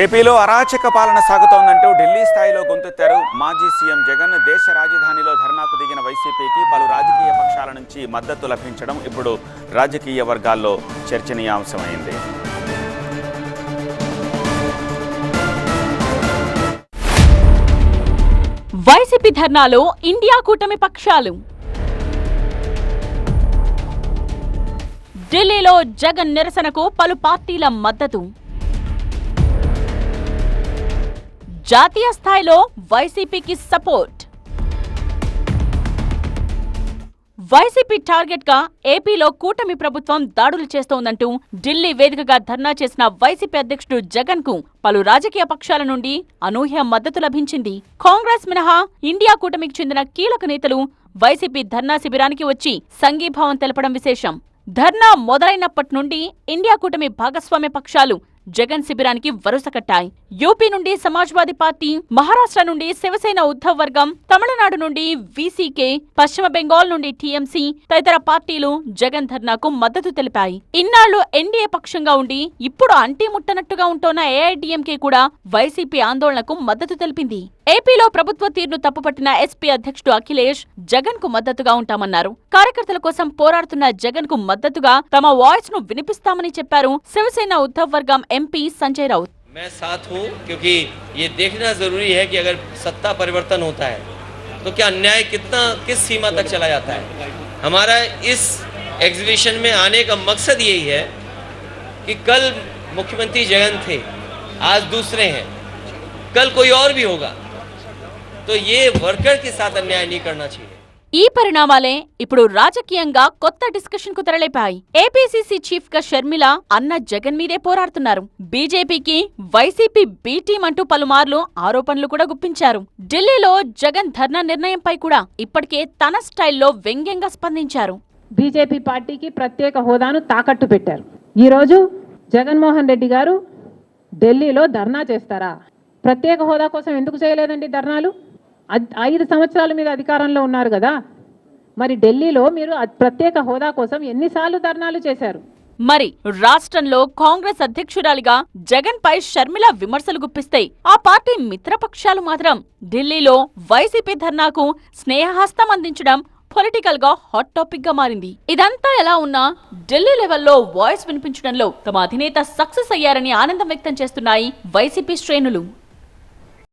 ఏపీలో అరాచక పాలన సాగుతోందంటూ ఢిల్లీ స్థాయిలో గొంతెత్తారు మాజీ సీఎం జగన్. దేశ రాజధానిలో ధర్నాకు దిగిన వైసీపీకి పలు రాజకీయ పక్షాల నుంచి మద్దతు లభించడం ఇప్పుడు రాజకీయ వర్గాల్లో చర్చనీయాంశమైంది. వైసీపీ ధర్నాలో ఇండియా కూటమి పక్షాలు. ఢిల్లీలో జగన్ నిరసనకు పలు పార్టీల మద్దతు. జాతీయ స్థాయిలో వైసీపీకి సపోర్ట్. వైసీపీ టార్గెట్గా ఏపీలో కూటమి ప్రభుత్వం దాడులు చేస్తోందంటూ ఢిల్లీ వేదికగా ధర్నా చేసిన వైసీపీ అధ్యక్షుడు జగన్కు పలు రాజకీయ పక్షాల నుండి అనూహ్య మద్దతు లభించింది. కాంగ్రెస్ మినహా ఇండియా కూటమికి చెందిన కీలక నేతలు వైసీపీ ధర్నా శిబిరానికి వచ్చి సంఘీభావం తెలపడం విశేషం. ధర్నా మొదలైనప్పటి నుండి ఇండియా కూటమి భాగస్వామ్య పక్షాలు జగన్ శిబిరానికి వరుస కట్టాయి. యూపీ నుండి సమాజ్వాదీ పార్టీ మహారాష్ట్ర నుండి శివసేన ఉద్ధవ్ వర్గం తమిళనాడు నుండి వీసీకే పశ్చిమ బెంగాల్ నుండి టీఎంసీ తదితర పార్టీలు జగన్ ధర్నాకు మద్దతు తెలిపాయి. ఇన్నాళ్ళు ఎన్డీఏ పక్షంగా ఉండి ఇప్పుడు అంటీ ముట్టనట్టుగా ఉంటోన్న ఏఐడీఎంకే కూడా వైసీపీ ఆందోళనకు మద్దతు తెలిపింది. ఏపీలో ప్రభుత్వ తీరును తప్పుపట్టిన ఎస్పీ అధ్యక్షుడు అఖిలేష్ జగన్కు మద్దతుగా ఉంటామన్నారు. కార్యకర్తల కోసం పోరాడుతున్న జగన్కు మద్దతుగా తమ వాయిస్ను వినిపిస్తామని చెప్పారు శివసేన ఉద్ధవ్ వర్గం एमपी संजय राउत मैं साथ हूँ, क्योंकि ये देखना ज़रूरी है कि अगर सत्ता परिवर्तन होता है तो क्या अन्याय कितना, किस सीमा तक चला जाता है? हमारा इस एग्जीबिशन में आने का मकसद यही है कि कल मुख्यमंत्री जयंत थे, आज दूसरे हैं। कल कोई और भी होगा। तो ये वर्कर के साथ अन्याय नहीं करना चाहिए। ఈ పరిణామాలే ఇప్పుడు రాజకీయంగా కొత్త డిస్కషన్కు తెరలేపాయి. ఏపీసీసీ చీఫ్గా షర్మిల అన్న జగన్ మీదే పోరాడుతున్నారు. బీజేపీకి వైసీపీ బీటీం అంటూ పలుమార్లు ఆరోపణలు కూడా గుప్పించారు. ఢిల్లీలో జగన్ ధర్నా నిర్ణయంపై కూడా ఇప్పటికే తన స్టైల్లో వ్యంగ్యంగా స్పందించారు. బీజేపీ పార్టీకి ప్రత్యేక హోదాను తాకట్టు పెట్టారు. ఈరోజు జగన్మోహన్ రెడ్డి గారు ఢిల్లీలో ధర్నా చేస్తారా? ప్రత్యేక హోదా కోసం ఎందుకు చేయలేదండి ధర్నాలు? ఐదు సంవత్సరాల మీద అధికారంలో ఉన్నారు కదా. మరి ఢిల్లీలో మీరు ప్రత్యేక హోదా కోసం ఎన్నిసార్లు ధర్నాలు చేశారు? మరి రాష్ట్రంలో కాంగ్రెస్ అధ్యక్షురాలిగా జగన్ పై షర్మిల విమర్శలు గుప్పిస్తే ఆ పార్టీ మిత్రపక్షాలు మాత్రం. ఢిల్లీలో వైసీపీ ధర్నాకు స్నేహహస్తం అందించడం పొలిటికల్గా హాట్ టాపిక్గా మారింది. ఇదంతా ఎలా ఉన్నా ఢిల్లీ లెవెల్లో వాయిస్ వినిపించడంలో తమ అధినేత సక్సెస్ అయ్యారని ఆనందం వ్యక్తం చేస్తున్నాయి వైసీపీ శ్రేణులు.